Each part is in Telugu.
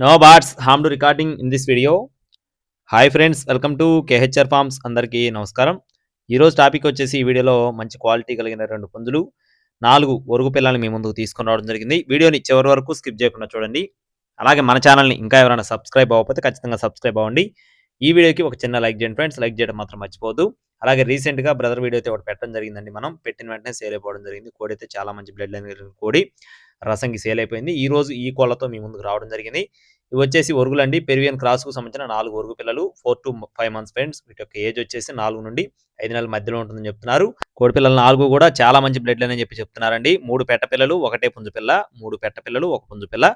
No bots harm to recording in this video hi friends welcome to KHR farms అందరికీ నమస్కారం ఈరోజు టాపిక్ వచ్చేసి ఈ వీడియోలో మంచి క్వాలిటీ కలిగిన రెండు పుంజులు నాలుగు ఒరుగు పిల్లల్ని మీ ముందుకు తీసుకుని రావడం జరిగింది. వీడియోని చివరి వరకు స్కిప్ చేయకుండా చూడండి. అలాగే మన ఛానల్ని ఇంకా ఎవరైనా సబ్స్క్రైబ్ అవ్వకపోతే ఖచ్చితంగా సబ్స్క్రైబ్ అవ్వండి. ఈ వీడియోకి ఒక చిన్న లైక్ చేయండి ఫ్రెండ్స్ లైక్ చేయడం మాత్రం మర్చిపోదు అలాగే రీసెంట్గా బ్రదర్ వీడియో అయితే ఒకటి పెట్టడం జరిగిందండి మనం. పెట్టిన వెంటనే సేల్ అయిపోవడం జరిగింది. కోడి అయితే చాలా మంచి బ్లడ్ లైన్ కోడి. రసంకి సేల్ అయిపోయింది. ఈ రోజు ఈ కోళ్ళతో మీ ముందుకు రావడం జరిగింది. ఇవి వచ్చేసి ఒరుగులండి. పెరివియన్ క్రాస్కు సంబంధించిన నాలుగు ఒరుగు పిల్లలు four to five months friends వీటి యొక్క ఏజ్ వచ్చేసి నాలుగు నుండి ఐదు నెలల మధ్యలో ఉంటుందని చెప్తున్నారు. కోడి పిల్లలు నాలుగు కూడా చాలా మంచి బ్లడ్ అని చెప్పి చెప్తున్నారండి. మూడు పెట్ట పిల్లలు ఒకటే పుంజు పిల్ల మూడు పెట్ట పిల్లలు ఒక పుంజు పిల్ల.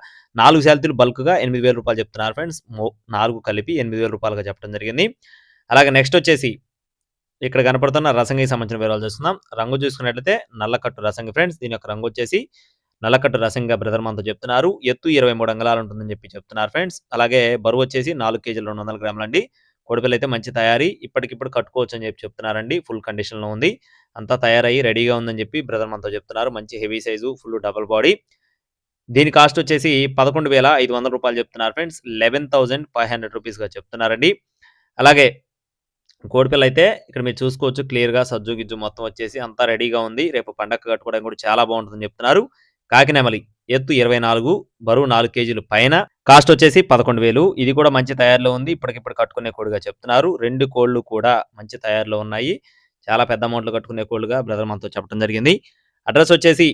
నాలుగు శాలతీలు బల్క్గా ఎనిమిది వేల రూపాయలు చెప్తున్నారు ఫ్రెండ్స్ నాలుగు కలిపి ఎనిమిది వేల రూపాయలుగా చెప్పడం జరిగింది. అలాగే నెక్స్ట్ వచ్చేసి ఇక్కడ కనపడుతున్న రసంగికి సంబంధించిన వివరాలు చూస్తున్నాం. రంగు చూసుకున్నట్లయితే నల్లకట్టు రసంగి ఫ్రెండ్స్ దీని యొక్క రంగు వచ్చేసి నల్లకట్టు రసంగా బ్రదర్ మనతో చెప్తున్నారు. ఎత్తు ఇరవై మూడు అంగళాలు ఉంటుందని చెప్పి చెప్తున్నారు ఫ్రెండ్స్. అలాగే బరువు వచ్చేసి నాలుగు కేజీలు రెండు వందల గ్రాములు అండి. కోడిపిల్ల అయితే మంచి తయారీ. ఇప్పటికిప్పుడు కట్టుకోవచ్చు అని చెప్పి చెప్తున్నారండి. ఫుల్ కండిషన్లో ఉంది. అంతా తయారయ్యి రెడీగా ఉందని చెప్పి బ్రదర్ మనతో చెప్తున్నారు. మంచి heavy size full double body. దీని కాస్ట్ వచ్చేసి పదకొండు వేల ఐదు వందల రూపాయలు చెప్తున్నారు friends. Eleven thousand five hundred రూపీస్గా చెప్తున్నారండి. అలాగే కోడిపిల్ల అయితే ఇక్కడ మీరు చూసుకోవచ్చు క్లియర్గా సజ్జు గిజ్జు మొత్తం వచ్చేసి అంతా రెడీగా ఉంది. రేపు పండగ కట్టుకోవడానికి కూడా చాలా బాగుంటుందని చెప్తున్నారు. కాకినెమలి ఎత్తు ఇరవై నాలుగు బరువు నాలుగు కేజీలు పైన. కాస్ట్ వచ్చేసి పదకొండు వేలు. ఇది కూడా మంచి తయారులో ఉంది. ఇప్పటికిప్పుడు కట్టుకునే కోడిగా చెప్తున్నారు. రెండు కోళ్ళు కూడా మంచి తయారులో ఉన్నాయి. చాలా పెద్ద అమౌంట్లు కట్టుకునే కోళ్ళుగా బ్రదర్ మనతో చెప్పడం జరిగింది. అడ్రస్ వచ్చేసి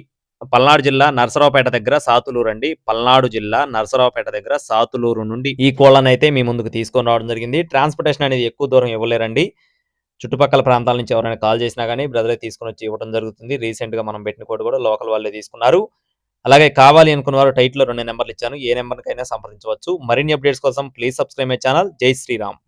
పల్నాడు జిల్లా నరసరావుపేట దగ్గర సాతులూరు అండి. పల్నాడు జిల్లా నరసరావుపేట దగ్గర సాతులూరు నుండి ఈ కోళ్ళను అయితే మీ ముందుకు తీసుకొని రావడం జరిగింది. ట్రాన్స్పోర్టేషన్ అనేది ఎక్కువ దూరం ఇవ్వలేరండి. చుట్టుపక్కల ప్రాంతాల నుంచి ఎవరైనా కాల్ చేసినా కానీ బ్రదరే తీసుకొని వచ్చి ఇవ్వడం జరుగుతుంది. రీసెంట్గా మనం పెట్టిన కోడ్ కూడా లోకల్ వాళ్ళే తీసుకున్నారు. అలాగే కావాలి అనుకున్న వారు టైట్లో రెండు నెంబర్లు ఇచ్చాను. ఏ నెంబర్కైనా సంప్రదించవచ్చు. మరిన్ని అప్డేట్స్ కోసం ప్లీజ్ సబ్స్క్రైబ్ మై ఛానల్. జై శ్రీరామ్.